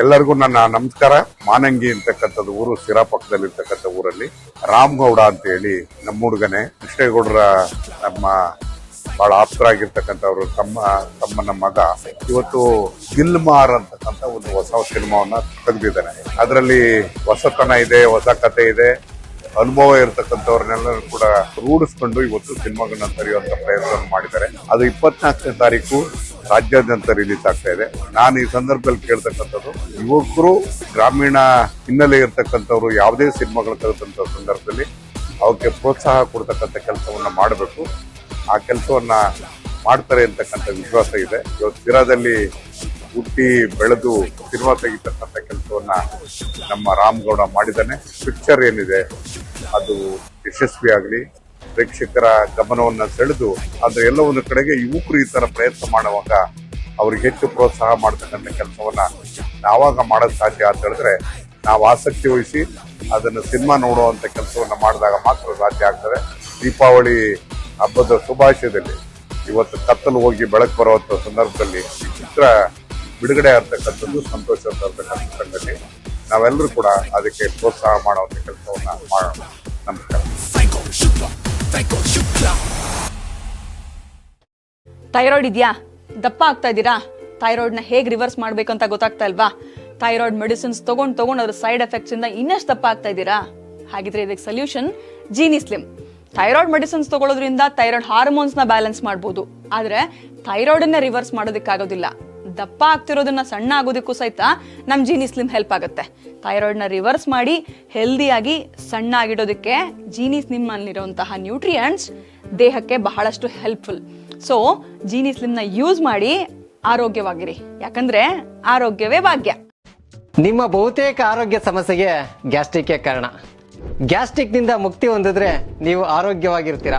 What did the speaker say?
ಎಲ್ಲರಿಗೂ ನನ್ನ ನಮಸ್ಕಾರ. ಮಾನಂಗಿ ಅಂತಕ್ಕಂಥದ್ದು ಊರು ಸಿರಾ ಪಕ್ಕದಲ್ಲಿರ್ತಕ್ಕಂಥ ಊರಲ್ಲಿ. ರಾಮಗೌಡ ಅಂತ ಹೇಳಿ ನಮ್ಮ ಹುಡುಗನೆ. ಕೃಷ್ಣೇಗೌಡರ ನಮ್ಮ ಬಹಳ ಆಪ್ತರಾಗಿರ್ತಕ್ಕಂಥವ್ರು, ತಮ್ಮ, ತಮ್ಮನ ಮಗ. ಇವತ್ತು ದಿಲ್ಮಾರ್ ಅಂತಕ್ಕಂಥ ಒಂದು ಹೊಸ ಸಿನಿಮಾವನ್ನ ತೆಗೆದಿದ್ದಾನೆ. ಅದರಲ್ಲಿ ಹೊಸತನ ಇದೆ, ಹೊಸ ಕತೆ ಇದೆ. ಅನುಭವ ಇರತಕ್ಕಂಥವ್ರನ್ನೆಲ್ಲರೂ ಕೂಡ ರೂಢಿಸ್ಕೊಂಡು ಇವತ್ತು ಸಿನಿಮಾಗಳನ್ನ ತೆರೆಯುವಂತ ಪ್ರಯತ್ನ ಮಾಡಿದ್ದಾರೆ. ಅದು ಇಪ್ಪತ್ನಾಲ್ಕನೇ ತಾರೀಕು. ರಾಜ್ಯಾದ್ಯಂತ ರಿಲೀಸ್ ಆಗ್ತಾ ಇದೆ. ನಾನು ಈ ಸಂದರ್ಭದಲ್ಲಿ ಕೇಳ್ತಕ್ಕಂಥದ್ದು, ಯುವಕರು ಗ್ರಾಮೀಣ ಹಿನ್ನೆಲೆ ಇರ್ತಕ್ಕಂಥವ್ರು ಯಾವುದೇ ಸಿನಿಮಾಗಳು ತೆಗೆದಂಥ ಸಂದರ್ಭದಲ್ಲಿ ಅವಕ್ಕೆ ಪ್ರೋತ್ಸಾಹ ಕೊಡ್ತಕ್ಕಂಥ ಕೆಲಸವನ್ನು ಮಾಡಬೇಕು. ಆ ಕೆಲಸವನ್ನ ಮಾಡ್ತಾರೆ ಅಂತಕ್ಕಂಥ ವಿಶ್ವಾಸ ಇದೆ. ಇವತ್ತು ಸಿರಾದಲ್ಲಿ ಹುಟ್ಟಿ ಬೆಳೆದು ಸಿನಿಮಾ ತೆಗಿತಕ್ಕಂಥ ಕೆಲಸವನ್ನ ನಮ್ಮ ರಾಮಗೌಡ ಮಾಡಿದ್ದಾನೆ. ಪಿಕ್ಚರ್ ಏನಿದೆ, ಅದು ಯಶಸ್ವಿ ಆಗಲಿ ಪ್ರೇಕ್ಷಕರ ಗಮನವನ್ನು ಸೆಳೆದು ಅದರ ಎಲ್ಲ ಒಂದು ಕಡೆಗೆ ಯುವಕರು ಈ ತರ ಪ್ರಯತ್ನ ಮಾಡುವಾಗ ಅವ್ರಿಗೆ ಹೆಚ್ಚು ಪ್ರೋತ್ಸಾಹ ಮಾಡ್ತಕ್ಕಂಥ ಕೆಲಸವನ್ನ ನಾವಾಗ ಮಾಡೋದು ಸಾಧ್ಯ ಅಂತ ಹೇಳಿದ್ರೆ ನಾವು ಆಸಕ್ತಿ ವಹಿಸಿ ಅದನ್ನು ಸಿನಿಮಾ ನೋಡುವಂಥ ಕೆಲಸವನ್ನ ಮಾಡಿದಾಗ ಮಾತ್ರ ಸಾಧ್ಯ ಆಗ್ತದೆ. ದೀಪಾವಳಿ ಹಬ್ಬದ ಶುಭಾಶಯದಲ್ಲಿ ಇವತ್ತು ಕತ್ತಲು ಹೋಗಿ ಬೆಳಕು ಬರುವಂಥ ಸಂದರ್ಭದಲ್ಲಿ ಈ ಚಿತ್ರ ಬಿಡುಗಡೆ ಆಗ್ತಕ್ಕಂಥದ್ದು, ಸಂತೋಷ ಸಂಗತಿ. ನಾವೆಲ್ಲರೂ ಕೂಡ ಅದಕ್ಕೆ ಪ್ರೋತ್ಸಾಹ ಮಾಡುವಂಥ ಕೆಲಸವನ್ನ ಮಾಡೋಣ ನಮಸ್ಕಾರ ಥೈರಾಯ್ಡ್ ಇದೆಯಾ? ದಪ್ಪ ಆಗ್ತಾ ಇದ್ದೀರಾ? ಥೈರಾಯ್ಡ್ನ ಹೇಗೆ ರಿವರ್ಸ್ ಮಾಡಬೇಕು ಅಂತ ಗೊತ್ತಾಗ್ತಾ ಇಲ್ವಾ? ಥೈರಾಯ್ಡ್ ಮೆಡಿಸಿನ್ಸ್ ತಗೊಂಡು ತಗೊಂಡು ಅದ್ರ ಸೈಡ್ ಎಫೆಕ್ಟ್ಸ್ ಇಂದ ಇನ್ನಷ್ಟು ದಪ್ಪ ಆಗ್ತಾ ಇದ್ದೀರಾ? ಹಾಗಿದ್ರೆ ಇದಕ್ಕೆ solution Jeeni slim thyroid medicines ತಗೊಳ್ಳೋದ್ರಿಂದ thyroid ಹಾರ್ಮೋನ್ಸ್ನ ಬ್ಯಾಲೆನ್ಸ್ ಮಾಡ್ಬೋದು. ಆದ್ರೆ ಥೈರಾಯ್ಡ್ನ ರಿವರ್ಸ್ ಮಾಡೋದಕ್ಕಾಗೋದಿಲ್ಲ ದಪ್ಪ ಆಗ್ತಿರೋದನ್ನ ಸಣ್ಣ ಆಗೋದಕ್ಕೂ ಸಹಿತ ನಮ್ ಜೀನಿ ಸ್ಲಿಮ್ ಹೆಲ್ಪ್ ಆಗುತ್ತೆ. ಥೈರಾಯ್ಡ್ನ ರಿವರ್ಸ್ ಮಾಡಿ ಹೆಲ್ದಿಯಾಗಿ ಸಣ್ಣ ಆಗಿಡೋದಕ್ಕೆ ಜೀನಿ ಸ್ಲಿಮ್ ಅಲ್ಲಿರುವಂತಹ ನ್ಯೂಟ್ರಿಯೆಂಟ್ಸ್ ದೇಹಕ್ಕೆ ಬಹಳಷ್ಟು ಹೆಲ್ಪ್ಫುಲ್ ಸೊ ಜೀನಿ ಸ್ಲಿಮ್ನ ಯೂಸ್ ಮಾಡಿ ಆರೋಗ್ಯವಾಗಿರಿ. ಯಾಕಂದ್ರೆ ಆರೋಗ್ಯವೇ ಭಾಗ್ಯ. ನಿಮ್ಮ ಬಹುತೇಕ ಆರೋಗ್ಯ ಸಮಸ್ಯೆಗೆ ಗ್ಯಾಸ್ಟ್ರಿಕ್ ಕಾರಣ. ಗ್ಯಾಸ್ಟ್ರಿಕ್ನಿಂದ ಮುಕ್ತಿ ಹೊಂದಿದ್ರೆ ನೀವು ಆರೋಗ್ಯವಾಗಿರ್ತೀರಾ.